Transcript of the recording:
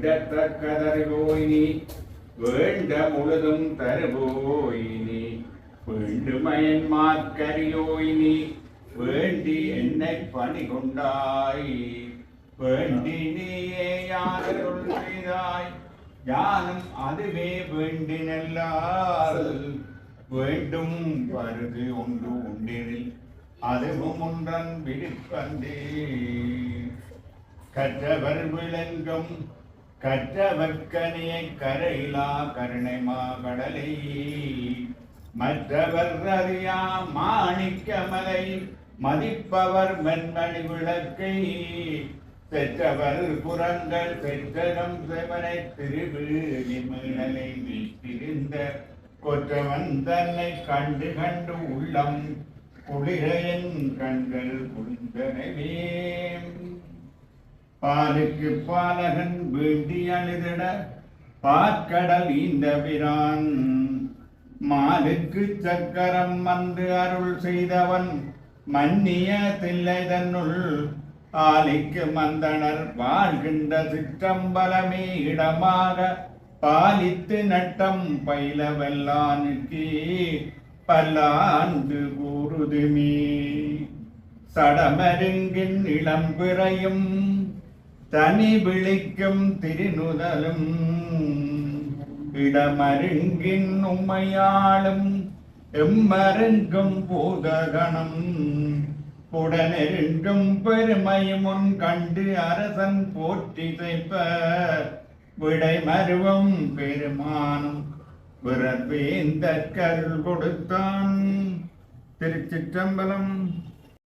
வேண்டத்தக்கதறிவோய் நீ வேண்ட முழுதும் தருவோயினி வேண்டுமயன் மாற்கரியோய் வேண்டி என்னை பணி கொண்டாய் வேண்டி நீயே யாரருள் செய்தாய் யானும் அதுவே வேண்டினல்லால். வேண்டும் வருது ஒன்று உண்டினில் அதுவும் ஒன்றன் விருப்பந்தே. கற்றவர் விளங்கும் கற்றவர்க்கனியை கரையிலா கருணை மாகடலை. மற்றவர் அறியா மாணிக்கமலை மதிப்பவர் மென்மணி விளக்கை. பெற்றவர் புறங்கள் பெற்றகம் செவனை திருவிழி மீனலை வீட்டிருந்த கொற்றவன் தன்னை கண்டு கண்டு உள்ளம் குளிரையன் கண்கள் குளிந்தனவே பாலுக்கு பாலகன் வேண்டி அழுதிட பாற்கடல் இந்த பிரான். மாலுக்கு சக்கரம் வந்து அருள் செய்தவன் மன்னிய தில்லை தன்னுள் ஆலிக்கு மந்தனர் வாழ்கின்ற சிற்றம்பலமே இடமாக பாலித்து நட்டம் பயிலவல்லானுக்கு பல்லாண்டு கூறுதுமே. சடமருங்கின் இளம்பிறையும் தனி விழிக்கும் திருநுதலும் இடமருங்கின் உம்மையாளும் எம்மருங்கும் பூதகணம் உடனெருங்கும் பெருமையும் உன் கண்டு அரசன் போற்றி தைப்ப விடை மருவம் பெருமானும் பிறவேந்த கருள் கொடுத்தான். திருச்சிற்றம்பலம்